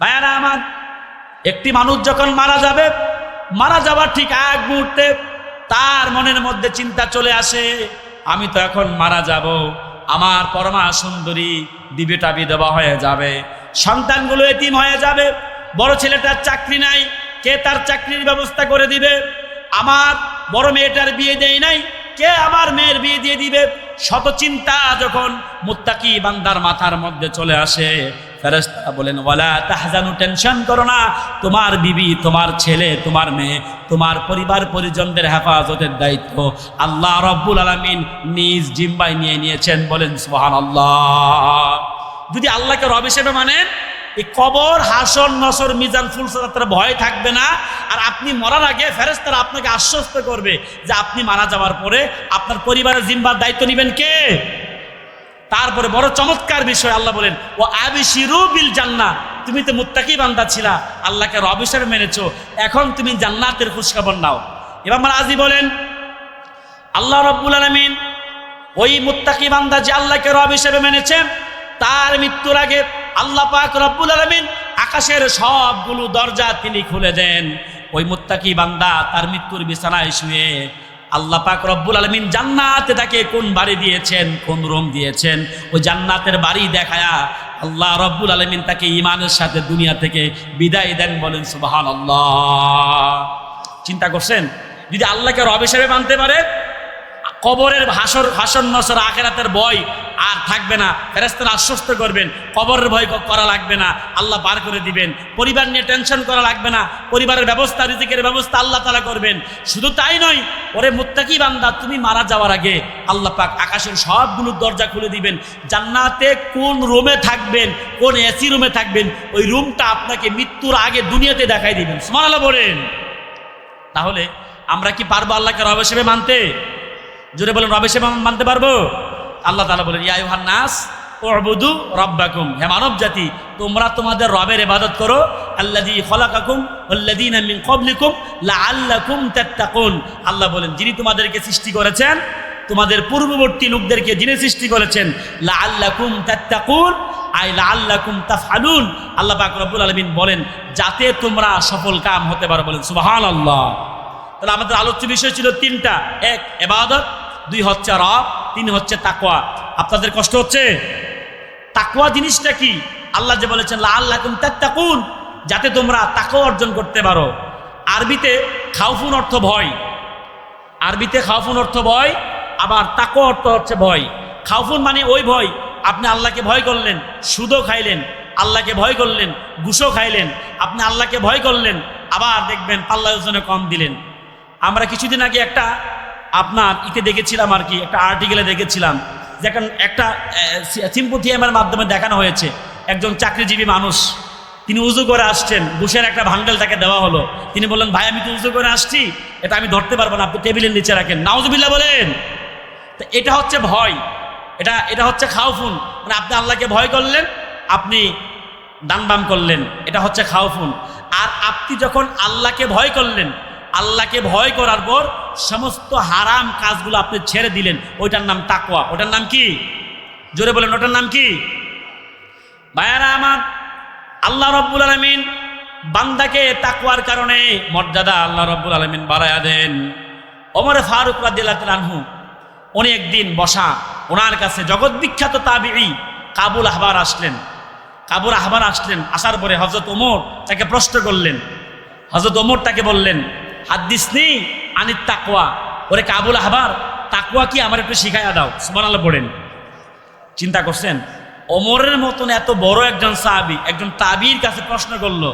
ভাইয়ারা আমার, একটি মানুষ যখন মারা যাবে, মারা যাবার ঠিক এক মুহূর্তে তার মনের মধ্যে চিন্তা চলে আসে, আমি তো এখন মারা যাব, আমার পরমা সুন্দরী দিবেটা বিধবা হয়ে যাবে, সন্তানগুলো এতিম হয়ে যাবে, বড় ছেলেটার চাকরি নাই, কে তার চাকরির ব্যবস্থা করে দিবে, আমার বড় মেয়েটার বিয়ে দেয় নাই, কে আমার মেয়ের বিয়ে দিয়ে দিবে, শত চিন্তা যখন মুত্তাকি বান্দার মাথার মধ্যে চলে আসে ফেরেশতারা বলেন, ওয়ালা তাহজানু, টেনশন করো না। তোমার বিবি, তোমার ছেলে, তোমার মেয়ে, তোমার পরিবার পরিজনদের হেফাজতের দায়িত্ব। আল্লাহ রব্বুল আলামিন নিজ জিম্বাই নিয়ে নিয়েছেন। বলেন সোহান আল্লাহ যদি আল্লাহকে রব হিসেবে মানেন, এই কবর হাসন নসর, মিজান ফুলসার ভয় থাকবে না। আর আপনি মরার আগে ফেরেস্তারা আপনাকে আশ্বস্ত করবে যে আপনি মারা যাওয়ার পরে আপনার পরিবারের জিম্বার দায়িত্ব নেবেন কে? তারপরে বড় চমৎকার বিষয়, আল্লাহ বলেন, ও আবিশিরু বিল জান্না তুমি তো মুত্তাকি বান্দা ছিলা, আল্লাহকে রব হিসেবে মেনেছো, এখন তুমি জান্নাতের খুশখবর নাও। এবার রাজি বলেন, আল্লাহ রব্বুল আলমিন ওই মুত্তাকি বান্দা যে আল্লাহকে রব হিসেবে মেনেছে, তার মৃত্যুর আগে আল্লাহ পাক রব্বুল আলমিন আকাশের সবগুলো দরজা তিনি খুলে দেন। ওই মুত্তাকি বান্দা তার মৃত্যুর বিছানায় শুয়ে আল্লাহ পাক রব্বুল আলমিন জান্নাতে তাকে কোন বাড়ি দিয়েছেন, কোন রুম দিয়েছেন ওই জান্নাতের বাড়ি দেখায়া আল্লাহ রব্বুল আলমিন তাকে ইমানের সাথে দুনিয়া থেকে বিদায় দেন বলেন সুবাহান আল্লাহ চিন্তা করছেন? যদি আল্লাহকে রব হিসেবে মানতে পারে, কবরের হাসর ভাসন নসর আখেরাতের ভয় আর থাকবে না। ফেরেস্তারা আশ্বস্ত করবেন, কবরের ভয় করা লাগবে না। আল্লাহ বার করে দিবেন। পরিবার নিয়ে টেনশন করা লাগবে না। পরিবারের ব্যবস্থা, রিজিকের ব্যবস্থা আল্লাহ তালা করবেন। শুধু তাই নয়, ওরে মুত্তাকি বান্দা, তুমি মারা যাওয়ার আগে আল্লাহ পাক আকাশের সবগুলো দরজা খুলে দিবেন। জান্নাতে কোন রুমে থাকবেন, কোন এসি রুমে থাকবেন, ওই রুমটা আপনাকে মৃত্যুর আগে দুনিয়াতে দেখাই দিবেন। সুমান আল্লাহ বলেন। তাহলে আমরা কি পারব আল্লাহকে রব মানতে? জোরে বলেন, রব মানতে পারব? আল্লাহ তালা বলেন ইয়াইহান নাস ওবুদু রব্বাকুম। হে মানব জাতি তোমরা তোমাদের রবের ইবাদত করো আল্লাদি খলাকাকুম আল্লাদিন কবলিকুম লাআল্লাকুম তাত্তাকুন। আল্লাহ বলেন, যিনি তোমাদেরকে সৃষ্টি করেছেন, তোমাদের পূর্ববর্তী লোকদেরকে যিনি সৃষ্টি করেছেন, লাআল্লাকুম তাত্তাকুন, আই লাআল্লাকুম তাফআলুন। আল্লাহ পাক রব্বুল আলামিন বলেন, যাতে তোমরা সফল কাম হতে পারো। বলেন, সুবহানাল্লাহ। তাহলে আমাদের আলোচ্য বিষয় ছিল তিনটা। এক এবাদত দুই হচ্ছে রব তিন হচ্ছে তাকওয়া। আপনাদের কষ্ট হচ্ছে? তাকওয়া জিনিসটা কি? আল্লাহ যে বলেছেন আল্লাহ তাকুন যাতে তোমরা তাকওয়া অর্জন করতে পারো। আরবিতে খাউফুন অর্থ ভয়। আরবিতে খাউফুন অর্থ ভয়, আবার তাকওয়া অর্থ হচ্ছে ভয়। খাউফুন মানে ওই ভয়, আপনি আল্লাহকে ভয় করলেন, সুদও খাইলেন, আল্লাহকে ভয় করলেন, ঘুষও খাইলেন, আপনি আল্লাহকে ভয় করলেন, আবার দেখবেন পাল্লা ওজনে কম দিলেন। আমরা কিছুদিন আগে একটা আপনার ইতে দেখেছিলাম আর কি, একটা আর্টিকেলে দেখেছিলাম, যে এখন একটা সিম্পোথিয়ামের মাধ্যমে দেখানো হয়েছে, একজন চাকরিজীবী মানুষ, তিনি উজু করে আসছেন ঘুষের একটা ভান্ডেল তাকে দেওয়া হলো, তিনি বললেন, ভাই, আমি তো উজু করে আসছি, এটা আমি ধরতে পারব না, আপনি টেবিলের নিচে রাখেন। নাউজুবিল্লাহ বলেন। তো এটা হচ্ছে ভয়, এটা এটা হচ্ছে খাওফুন। মানে আপনি আল্লাহকে ভয় করলেন, আপনি দান বাম করলেন, এটা হচ্ছে খাওফুন। আর আপনি যখন আল্লাহকে ভয় করলেন, আল্লাহকে ভয় করার পর সমস্ত হারাম কাজগুলো আপনি ছেড়ে দিলেন, ওইটার নাম তাকওয়া। ওটার নাম কি? জোরে বলেন, ওটার নাম কি? ভাইয়ারা আমার, আল্লাহ রব্বুল আলমিন বান্দাকে তাকওয়ার কারণে মর্যাদা আল্লাহ রব্বুল আলমিন বাড়ায়া দেন। ওমরে ফারুক রাদিল্লাহ উনি একদিন বসা, ওনার কাছে জগৎ বিখ্যাত তাবিঈ কাবুল আহবার আসলেন। কাবুল আহবার আসলেন, আসার পরে হজরত ওমর তাকে প্রশ্ন করলেন। হজরত ওমর তাকে বললেন হাদ্দিস নেই? আনিত তাকওয়া। ওরে কাবুল আহবার, তাকওয়া কি আমার একটু শিখাইয়া দাও? সুমান আল্লাহ পড়েন। চিন্তা করছেন? অমরের মতন এত বড় একজন সাহাবি, একজন তাবির কাছে প্রশ্ন করল,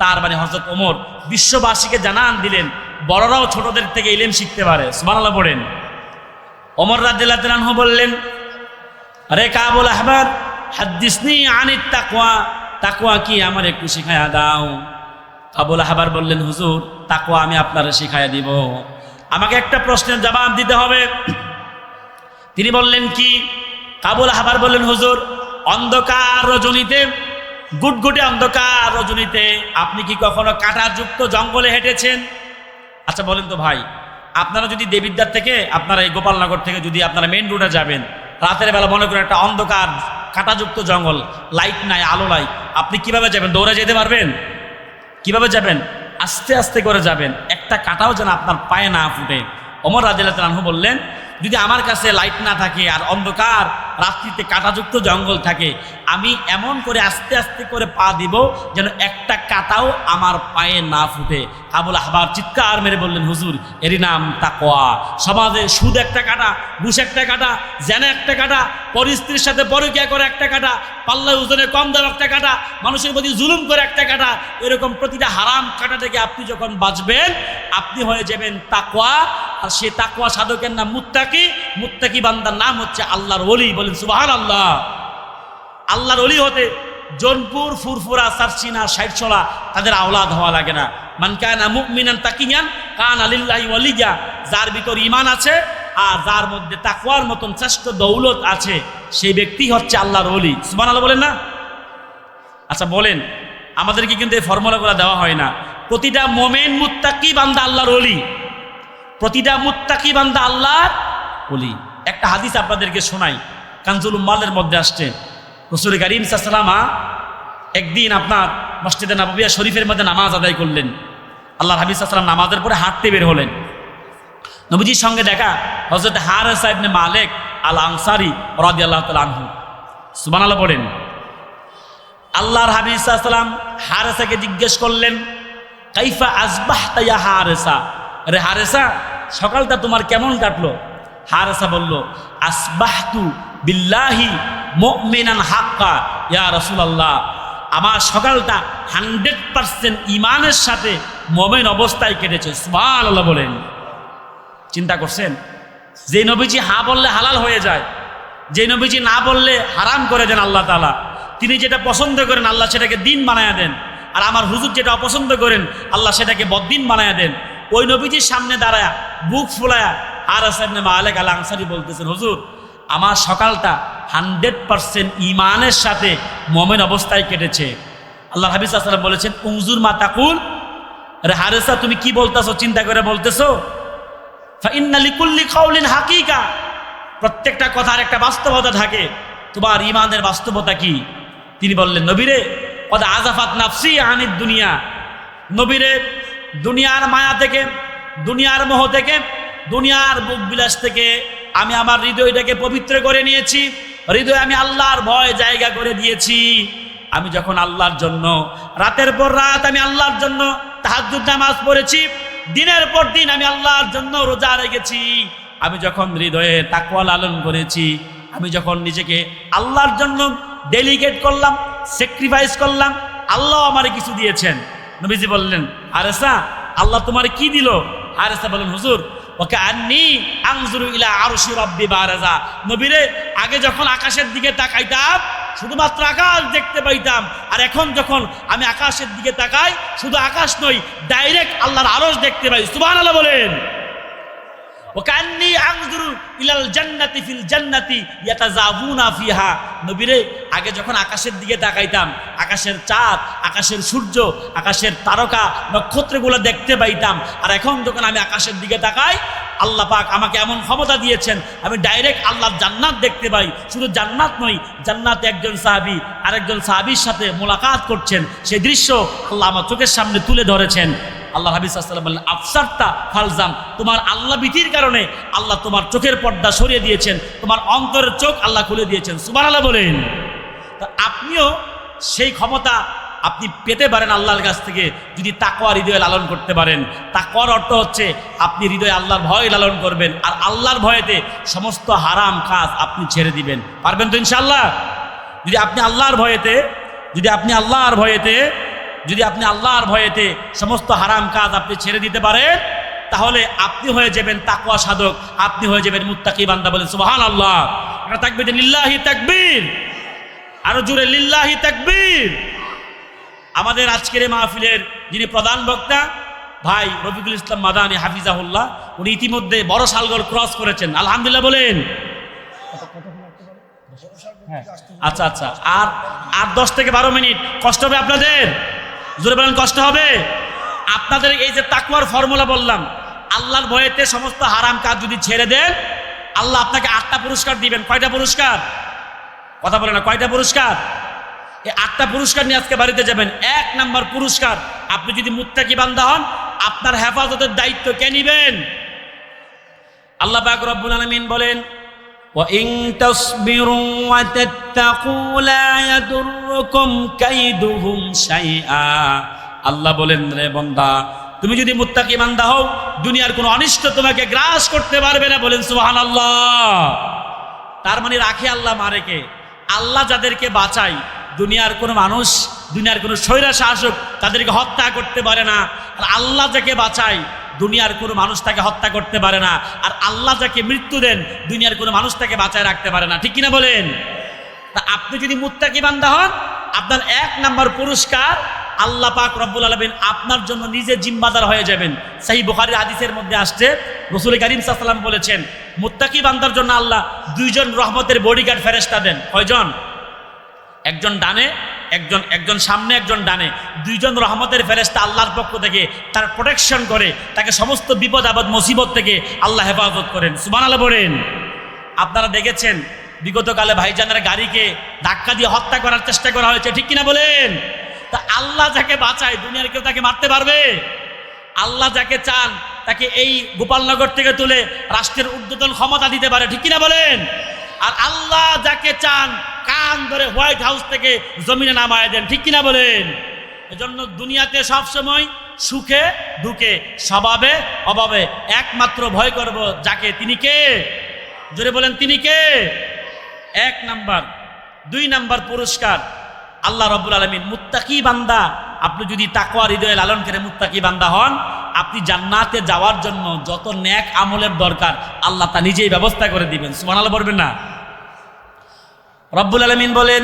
তার মানে হজরত ওমর বিশ্ববাসীকে জানান দিলেন, বড়রাও ছোটদের থেকে ইলেম শিখতে পারে। সুমান আল্লাহ পড়েন। ওমর রাদিল্লাহ বললেন, আরে কাবুল আহবার, হাদ্দিসনি আনিত তাকওয়া তাকওয়া কি আমার একটু শিখায়া দাও? কাবুল আহবার বললেন, হুজুর, তাকওয়া আমি আপনারা শিখাইয়া দিব। আমাকে একটা প্রশ্নের জবাব দিতে হবে। তিনি বললেন, কি? কাবুল আহবার বললেন, হুজুর, অন্ধকার রজনীতে, গুটগুটে অন্ধকার রজনীতে আপনি কি কখনো কাঁটাযুক্ত জঙ্গলে হেঁটেছেন? আচ্ছা বলেন তো ভাই, আপনারা যদি দেবিদ্বার থেকে, আপনারা এই গোপালনগর থেকে যদি আপনারা মেন রোডে যাবেন, রাতের বেলা মনে করেন একটা অন্ধকার, কাঁটাযুক্ত জঙ্গল, লাইট নাই, আলো নাই, আপনি কীভাবে যাবেন? দৌড়ে যেতে পারবেন? কীভাবে যাবেন? আস্তে আস্তে করে যাবেন। একটা কাটাও যেন আপনার পায়ে না ফুটে। অমর রাজিল্লাহ বললেন, যদি আমার কাছে লাইট না থাকে আর অন্ধকার রাত্রিতে কাঁটাযুক্ত জঙ্গল থাকে। আমি এমন করে আস্তে আস্তে করে পা দিব যেন একটা কাটাও আমার পায়ে না ফুটে। আবুল আহবার চিৎকার মেরে বললেন, হুজুর, এরই নাম তাকোয়া সমাজে সুদ একটা কাটা, ঘুষ একটা কাটা, জেনে একটা কাটা পরিস্ত্রীর সাথে পরকিয়া করে একটা কাটা, পাল্লা ওজনে কম দাম একটা কাটা, মানুষের প্রতি জুলুম করে একটা কাটা, এরকম প্রতিটা হারাম কাটা থেকে আপনি যখন বাঁচবেন, আপনি হয়ে যাবেন তাকোয়া আর সে তাকোয়া সাধকের নাম মুত্তাকি। মুত্তাকি বান্দার নাম হচ্ছে আল্লাহর ওলি বলেন সুবাহান আল্লাহ আল্লাহর অলি হতে জনপুর, ফুরফুরা, সারসিনা সাইডছলা তাদের আওলাদ হওয়া লাগে না। মান কানা মুমিনান তাকিয়ান, কান আলিল্লাহি ওয়ালিয়া, যার ভিতর ইমান আছে আর যার মধ্যে তাকওয়ার মতন শ্রেষ্ঠ দৌলত আছে, সেই ব্যক্তি হচ্ছে আল্লাহর অলি সুবহানাল্লাহ বলেন না? আচ্ছা বলেন, আমাদেরকে কিন্তু এই ফর্মুলাগুলো দেওয়া হয় না। প্রতিটা মোমেন, মুত্তাকি বান্দা আল্লাহর অলি প্রতিটা মুত্তাকি বান্দা আল্লাহর অলি একটা হাদিস আপনাদেরকে শোনাই। কানজুল উম্মালের মধ্যে আসছে। রসুল করিম সাল্লামা একদিন আপনার মসজিদে নবাবিয়া শরীফের মধ্যে নামাজ আদায় করলেন। আল্লাহ হাবিজ সাল্লাম নামাজের পরে হাঁটতে বের হলেন। নবীজির সঙ্গে দেখা হজরত হার সাহেবনে মালেক আল আনসারি রদি আল্লাহ তাল আনহু সুবান আল্লাহ পড়েন আল্লাহর হাবিজ হারেসাকে জিজ্ঞেস করলেন, কাইফা আজবাহ তাইয়া হারেসা? রে হারেসা, সকালটা তোমার কেমন কাটলো? হারেসা বলল, আসবাহতু বিল্লাহি মুমিনান হাক্কা, ইয়া রাসূলুল্লাহ। আমার সকালটা হান্ড্রেড পার্সেন্ট ইমানের সাথে মোমেন অবস্থায় কেটেছে। সুবহানাল্লাহ বলেন। চিন্তা করছেন? যে নবীজি হা বললে হালাল হয়ে যায়, যে নবীজি না বললে হারাম করে দেন আল্লাহ তালা তিনি যেটা পছন্দ করেন, আল্লাহ সেটাকে দিন বানায় দেন। আর আমার হুজুর যেটা অপছন্দ করেন, আল্লাহ সেটাকে বদ্দিন বানায় দেন। ওই নবীজির সামনে দাঁড়ায়, বুক ফুলায়া আর সাহেব আলেক আল আনসারি বলতেছেন, হুজুর, আমার সকালটা হান্ড্রেড পারসেন্ট ইমানের সাথে মোমেন অবস্থায় কেটেছে। আল্লাহ হাবিজ আসসালাম বলেছেন উংজুর মা তাকুল। আরে হারেসা, তুমি কি বলতেছো, চিন্তা করে বলতেছো? ফাইন্নালিকুল্লি কাউলিন হাকিকা। প্রত্যেকটা কথার একটা বাস্তবতা থাকে। তোমার ইমানের বাস্তবতা কি? তিনি বললেন, নবীরে, কদা আজাফাত নাফসি আনিদ দুনিয়া। নবীরে, দুনিয়ার মায়া থেকে, দুনিয়ার মোহ থেকে দুনিয়ার বুক বিলাস থেকে আমি আমার হৃদয়টাকে পবিত্র করে নিয়েছি। হৃদয় আমি আল্লাহর ভয় জায়গা করে দিয়েছি। আমি যখন আল্লাহর জন্য, রাতের পর রাত আমি আল্লাহর জন্য তাহাজ্জুদ নামাজ পড়েছি, দিনের পর দিন আমি আল্লাহর জন্য রোজা রেখেছি। আমি যখন হৃদয়ে তাকওয়া লালন করেছি, আমি যখন নিজেকে আল্লাহর জন্য ডেলিগেট করলাম স্যাক্রিফাইস করলাম, আল্লাহ আমার কিছু দিয়েছেন। নবীজি বললেন আরেসা আল্লাহ তোমার কি দিল? আরেসা বললেন, হুজুর ওকে আন্নি আংজুরু ইলা আরশি রব্বি বারাজা। নবীরে, আগে যখন আকাশের দিকে তাকাইতাম, শুধুমাত্র আকাশ দেখতে পাইতাম, আর এখন যখন আমি আকাশের দিকে তাকাই, শুধু আকাশ নই, ডাইরেক্ট আল্লাহর আরশ দেখতে পাই। সুবহানাল্লাহ বলেন। ওকান্নি আংজুরু ইলাল জান্নাতি ফিল জান্নাতি ইয়াতাজাবুনা ফিহা। নবীরে, আগে যখন আকাশের দিকে তাকাইতাম, আকাশের চাঁদ, আকাশের সূর্য, আকাশের তারকা নক্ষত্রগুলো দেখতে পাইতাম, আর এখন যখন আমি আকাশের দিকে তাকাই, আল্লাহ পাক আমাকে এমন ক্ষমতা দিয়েছেন, আমি ডাইরেক্ট আল্লাহর জান্নাত দেখতে পাই, শুধু জান্নাত নই, জান্নাতে একজন সাহাবি, আরেকজন সাহাবির সাথে মোলাকাত করছেন সেই দৃশ্য আল্লাহ আমার চোখের সামনে তুলে ধরেছেন। আল্লাহ হাবিজ আসসালাম বললেন আফসারটা ফালজাম, তোমার আল্লাহ বিধির কারণে আল্লাহ তোমার চোখের পর্দা সরিয়ে দিয়েছেন, তোমার অন্তরের চোখ আল্লাহ খুলে দিয়েছেন। সুবান আল্লাহ বলেন। তা আপনিও সেই ক্ষমতা আপনি পেতে পারেন আল্লাহর কাছ থেকে যদি তাকওয়া হৃদয়ে লালন করতে পারেন। তাকওয়ার অর্থ হচ্ছে আপনি হৃদয়ে আল্লাহর ভয় লালন করবেন, আর আল্লাহর ভয়েতে সমস্ত হারাম কাজ আপনি ছেড়ে দিবেন। পারবেন তো ইনশাল্লাহ যদি আপনি আল্লাহর ভয়েতে, যদি আপনি আল্লাহর ভয়েতে যদি আপনি আল্লাহর ভয়েতে সমস্ত হারাম কাজ আপনি ছেড়ে দিতে পারেন, তাহলে আপনি হয়ে যাবেন তাকওয়া সাধক, আপনি হয়ে যাবেন মুত্তাকি বান্দা বলেন সুবহান আল্লাহ এটা থাকবে যে লিল্লাহি তাকবীর। আরও জোরে, লিল্লাহি তাকবীর। আমাদের আজকের এই মাহফিলের যিনি প্রধান বক্তা, ভাই রফিকুল ইসলাম মাদানী, হাফিজাহুল্লাহ, উনি ইতিমধ্যে বড় সালগর ক্রস করেছেন। আলহামদুলিল্লাহ বলেন। আচ্ছা আচ্ছা আর আর দশ থেকে বারো মিনিট, কষ্ট হবে আপনাদের? জোরে বলেন, কষ্ট হবে? আপনাদের এই যে তাকুয়ার ফর্মুলা বললাম, আল্লাহর ভয়েতে সমস্ত হারাম কাজ যদি ছেড়ে দেন, আল্লাহ আপনাকে আটটা পুরস্কার দিবেন। কয়টা পুরস্কার? কথা বলে না, কয়টা পুরস্কার? এই আটটা পুরস্কার নিয়ে আজকে বাড়িতে যাবেন। এক নাম্বার পুরস্কার, আপনি যদি মুত্তাকি বান্দা হন, আপনার হেফাজতের দায়িত্ব কে নিবেন? আল্লাহ পাক রব্বুল আলামিন বলেন وَإِن تَصْبِرُوا وَتَتَّقُوا لَا يَضُرُّكُمْ كَيْدُهُمْ شَيْئًا আল্লাহ বলেন রে বান্দা তুমি যদি মুত্তাকি বান্দা হও দুনিয়ার কোনো অনিষ্ট তোমাকে গ্রাস করতে পারবে না বলেন সুবহানাল্লাহ তার মানে রাখে আল্লাহ মারেকে আল্লাহ যাদেরকে বাঁচাই দুনিয়ার কোনো মানুষ দুনিয়ার কোনো স্বৈরা শাসক তাদেরকে হত্যা করতে পারে না আর আল্লাহ যাকে বাঁচায় দুনিয়ার কোনো মানুষ তাকে হত্যা করতে পারে না। আর আল্লাহ যাকে মৃত্যু দেন, দুনিয়ার কোনো মানুষ তাকে বাঁচায় রাখতে পারে না। ঠিক কিনা বলেন? তা আপনি যদি মুত্তাকি বান্দা হন, আপনার এক নাম্বার পুরস্কার আল্লাহ পাক রব্বুল আলমিন আপনার জন্য নিজে জিম্মাদার হয়ে যাবেন। সেই বুখারির হাদিসের মধ্যে আসছে, রসুল করিম সাল্লাম বলেছেন, মুত্তাকি বান্দার জন্য আল্লাহ দুইজন রহমতের বডিগার্ড ফেরেস্তা দেন। কয়জন? একজন ডানে একজন একজন সামনে, একজন ডানে। দুইজন রহমতের ফেরেস্তা আল্লাহর পক্ষ থেকে তার প্রোটেকশন করে, তাকে সমস্ত বিপদ, আপদ, মুসিবত থেকে আল্লাহ হেফাজত করেন। সুবান আল্লাহ বলেন। আপনারা দেখেছেন, বিগতকালে ভাইজানের গাড়িকে ধাক্কা দিয়ে হত্যা করার চেষ্টা করা হয়েছে, ঠিক কিনা বলেন? তা আল্লাহ যাকে বাঁচায়, দুনিয়ার কেউ তাকে মারতে পারবে? আল্লাহ যাকে চান, তাকে এই গোপালনগর থেকে তুলে রাষ্ট্রের উদ্বোধন ক্ষমতা দিতে পারে, ঠিক কিনা বলেন? আর আল্লাহ যাকে চান কান ধরে হোয়াইট হাউস থেকে জমিনে নামায় দেন। ঠিক কিনা বলেন? এজন্য দুনিয়াতে সব সময় সুখে, দুঃখে, স্বভাবে, অভাবে একমাত্র ভয় করব যাকে তিনি কে? জোরে বলেন, তিনি কে? এক নাম্বার। দুই নাম্বার পুরস্কার। আল্লাহ রব্বুল আলমিন, মুত্তাকি বান্দা। আপনি যদি তাকওয়া হৃদয়ে লালন করে মুত্তাকি বান্দা হন, আপনি জান্নাতে যাওয়ার জন্য যত ন্যাক আমলের দরকার, আল্লাহ তা নিজেই ব্যবস্থা করে দিবেন। সুবহানাল্লাহ বলবেন না? রব্বুল আলমিন বলেন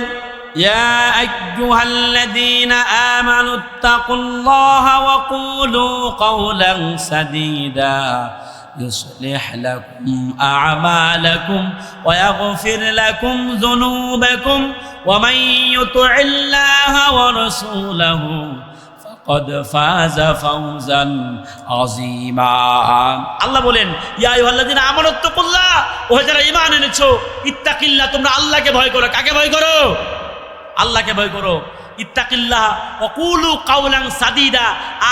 يا أيها الذين آمنوا اتقوا الله وقولوا قولا سديدا يصلح لكم أعمالكم ويغفر لكم ذنوبكم ومن يطع الله ورسوله فقد فاز فوزا عظيما আল্লাহ বলেন ইয়া আইয়ুহাল্লাযিনা আমানু তাকুল্লাহ ও যারা ঈমান এনেছো ইত্তাকিল্লাহ তোমরা আল্লাহকে ভয় করো কাকে ভয় করো আল্লাহকে ভয় করো ইত্তাকিল্লাহ অকুলু কাউলাং সাদিদা,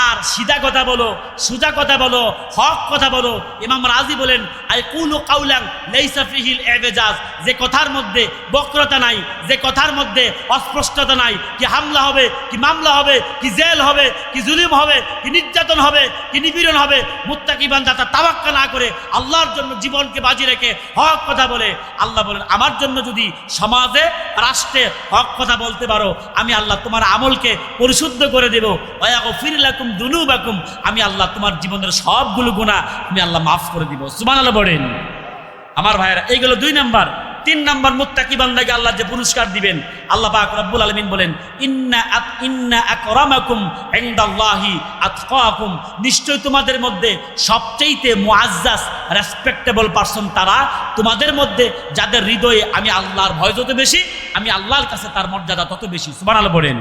আর সিধা কথা বলো, সুজা কথা বলো, হক কথা বলো। ইমাম রাজি বলেন আই কুলু কাউলাং লেইসা ফিহিল এবেজাজ, যে কথার মধ্যে বক্রতা নাই, যে কথার মধ্যে অস্পষ্টতা নাই, কি হামলা হবে, কি মামলা হবে, কি জেল হবে, কি জুলিম হবে, কি নির্যাতন হবে, কি নিপীড়ন হবে, মুত্তাকি বান্দা তাবাক্কা না করে আল্লাহর জন্য জীবনকে বাজি রেখে হক কথা বলে। আল্লাহ বলেন, আমার জন্য যদি সমাজে, রাষ্ট্রে হক কথা বলতে পারো, আমি আল্লাহ তোমার আমলকে পরিশুদ্ধ করে দেব। অয়াগো ফিরলাকুম দুনু বাকুম আমি আল্লাহ তোমার জীবনের সবগুলো গুণা আমি আল্লাহ মাফ করে দিব। সুমান আল্লাহ বলেন। আমার ভাইয়েরা, এইগুলো দুই নাম্বার। তিন নাম্বার, মুত্তাকি বান্দাকে আল্লাহ যে পুরস্কার দিবেন, আল্লাহ পাক রব্বুল আলামিন বলেন, ইন্না আত, ইন্না আকরামাকুম ইনদাল্লাহি আতকাকুম। নিশ্চয় তোমাদের মধ্যে সবচেয়েতে মুআজ্জাজ রেসপেক্টেবল পারসন তারা। তোমাদের মধ্যে যাদের হৃদয়ে আমি আল্লাহর ভয় যত বেশি আমি আল্লাহর কাছে তার মর্যাদা তত বেশি। সুবহানাল্লাহ বলেন।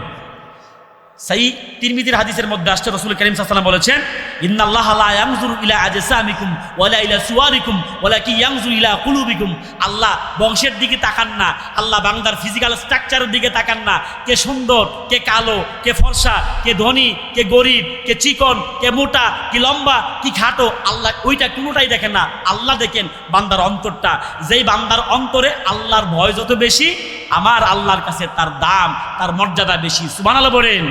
সেই তিরমিজির হাদিসের মধ্যে আসছে, রসুল করিম সাল্লাম বলেছেন, ইন্নাল্লাহ লা ইয়ানজুরু ইলা আজসামিকুম ওয়ালা ইলা সুওয়ারিকুম ওয়ালাকি ইয়ানজুরু ইলা কুলুবিকুম। আল্লাহ বংশের দিকে তাকান না, আল্লাহ বান্দার ফিজিক্যাল স্ট্রাকচারের দিকে তাকান না। কে সুন্দর, কে কালো, কে ফর্সা, কে ধনী, কে গরিব, কে চিকন, কে মোটা, কি লম্বা, কি খাটো, আল্লাহ ওইটা কোনোটাই দেখেন না। আল্লাহ দেখেন বান্দার অন্তরটা। যেই বান্দার অন্তরে আল্লাহর ভয় যত বেশি আমার আল্লাহর কাছে তার দাম তার মর্যাদা বেশি। সুবহানাল্লাহ বলেন।